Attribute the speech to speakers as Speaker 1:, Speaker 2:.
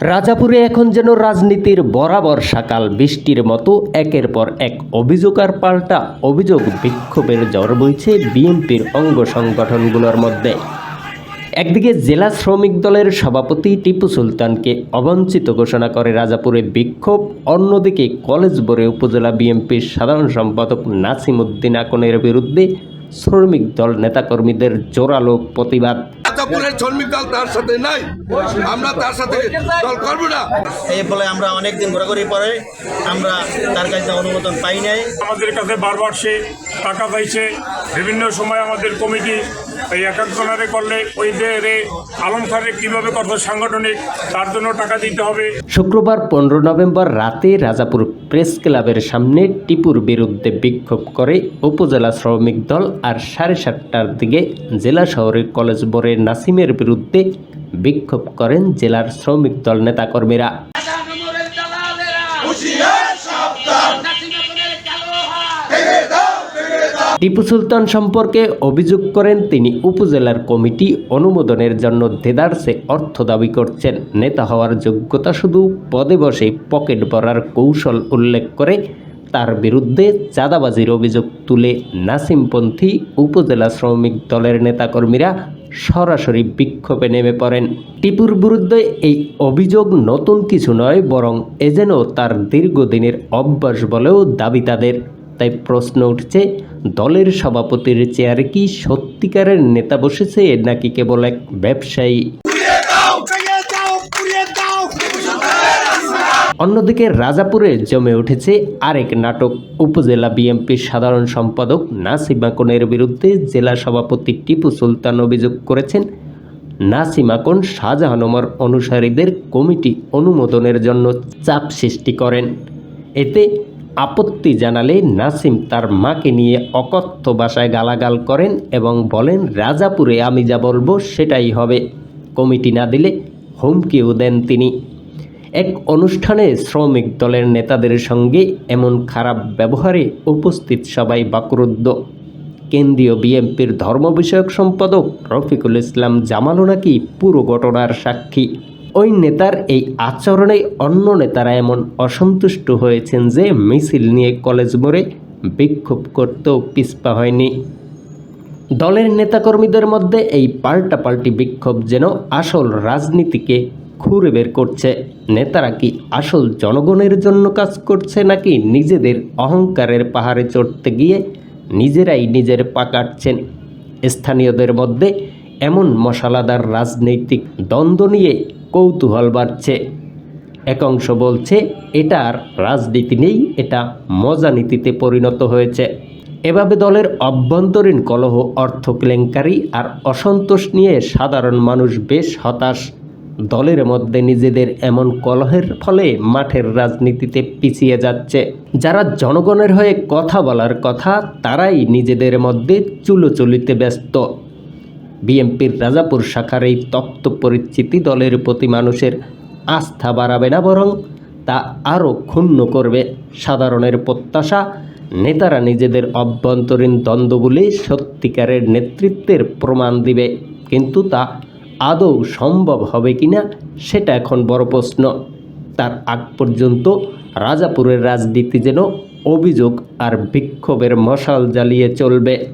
Speaker 1: রাজাপুরে এখন যেন রাজনীতির বরাবর সকাল বৃষ্টির মতো, একের পর এক অভিযোগ আর পাল্টা অভিযোগ বিক্ষোভের জ্বর বইছে বিএনপির অঙ্গ সংগঠনগুলোর মধ্যে। একদিকে জেলা শ্রমিক দলের সভাপতি টিপু সুলতানকে অবঞ্চিত ঘোষণা করে রাজাপুরে বিক্ষোভ, অন্যদিকে কলেজ বোরে উপজেলা বিএনপির সাধারণ সম্পাদক নাসিম উদ্দিন আকনের বিরুদ্ধে শ্রমিক দল নেতাকর্মীদের জোরালো প্রতিবাদ।
Speaker 2: রাজাপুরের শ্রমিক দল তার সাথে নাই। আমরা তার সাথে দল করব না।
Speaker 3: এই বলে আমরা অনেক দিন ঘোরাঘুরি পরে আমরা তার কাছে অনুমোদন পাই নাই।
Speaker 4: আমাদের কাছে বারবার সে টাকা পাইছে। বিভিন্ন সময় আমাদের কমিটি এই একাত্তনারে করলে ওই যে রে আলম খারে কীভাবে করতে সাংগঠনিক তার জন্য টাকা দিতে হবে।
Speaker 1: শুক্রবার পনেরো নভেম্বর রাতে রাজাপুর প্রেস ক্লাবের সামনে টিপুর বিরুদ্ধে বিক্ষোভ করে উপজেলা শ্রমিক দল আর সাড়ে সাতটার দিকে জেলা শহরের কলেজ বোর্ডের নাসিমের বিরুদ্ধে বিক্ষোভ করেন জেলার শ্রমিক দল নেতাকর্মীরা। টিপু সুলতান সম্পর্কে অভিযোগ করেন তিনি উপজেলার কমিটি অনুমোদনের জন্য দেদারসে অর্থ দাবি করছেন। নেতা হওয়ার যোগ্যতা শুধু পদে বসে পকেট ভরার কৌশল উল্লেখ করে তার বিরুদ্ধে চাঁদাবাজির অভিযোগ তুলে নাসিমপন্থী উপজেলা শ্রমিক দলের নেতাকর্মীরা সরাসরি বিক্ষোভে নেমে পড়েন। টিপুর বিরুদ্ধে এই অভিযোগ নতুন কিছু নয়, বরং এ যেন তার দীর্ঘদিনের অভ্যাস বলেও দাবি তাদের। তাই প্রশ্ন উঠছে, দলের সভাপতির চেয়ারে কি সত্যিকারের নেতা বসেছে নাকি কেবল এক ব্যবসায়ী? অন্যদিকে রাজাপুরে জমে উঠেছে আরেক নাটক। উপজেলা বিএনপির সাধারণ সম্পাদক নাসিম আকনের বিরুদ্ধে জেলা সভাপতি টিপু সুলতান অভিযোগ করেছেন, নাসিম আকন শাহজাহান ওমর অনুসারীদের কমিটি অনুমোদনের জন্য চাপ সৃষ্টি করেন। এতে আপত্তি জানালে নাসিম তার মাকে নিয়ে অকথ্য ভাষায় গালাগাল করেন এবং বলেন, রাজাপুরে আমি যা বলব সেটাই হবে। কমিটি না দিলে হুমকিও দেন তিনি। এক অনুষ্ঠানে শ্রমিক দলের নেতাদের সঙ্গে এমন খারাপ ব্যবহারে উপস্থিত সবাই বাকরুদ্ধ। কেন্দ্রীয় বিএনপির ধর্ম বিষয়ক সম্পাদক রফিকুল ইসলাম জামালও নাকি পুরো ঘটনার সাক্ষী। ওই নেতার এই আচরণে অন্য নেতারা এমন অসন্তুষ্ট হয়েছেন যে মিছিল নিয়ে কলেজ মোড়ে বিক্ষোভ করতেও পিছপা হয়নি। দলের নেতাকর্মীদের মধ্যে এই পাল্টাপাল্টি বিক্ষোভ যেন আসল রাজনীতিকে খুঁড়ে বের করছে। নেতারা কি আসল জনগণের জন্য কাজ করছে নাকি নিজেদের অহংকারের পাহাড়ে চড়তে গিয়ে নিজেরাই নিজের পা কাটছেন? স্থানীয়দের মধ্যে এমন মশালাদার রাজনৈতিক দ্বন্দ্ব নিয়ে কৌতূহল বাড়ছে। এক অংশ বলছে, এটার রাজনীতি নেই, এটা মজা নীতিতে পরিণত হয়েছে। এভাবে দলের অভ্যন্তরীণ কলহ অর্থ কেলেঙ্কারি আর অসন্তোষ নিয়ে সাধারণ মানুষ বেশ হতাশ। দলের মধ্যে নিজেদের এমন কলহের ফলে মাঠের রাজনীতিতে পিছিয়ে যাচ্ছে। যারা জনগণের হয়ে কথা বলার কথা, তারাই নিজেদের মধ্যে চুলোচুলিতে ব্যস্ত। বিএনপির রাজাপুর শাখার এই তপ্ত পরিচিতি দলের প্রতি মানুষের আস্থা বাড়াবে না বরং তা আরও ক্ষুণ্ণ করবে। সাধারণের প্রত্যাশা, নেতারা নিজেদের অভ্যন্তরীণ দ্বন্দ্বগুলি সত্যিকারের নেতৃত্বের প্রমাণ দিবে। কিন্তু তা আদৌ সম্ভব হবে কিনা সেটা এখন বড় প্রশ্ন। তার আগ পর্যন্ত রাজাপুরের রাজনীতি যেন অভিযোগ আর বিক্ষোভের মশাল জ্বালিয়ে চলবে।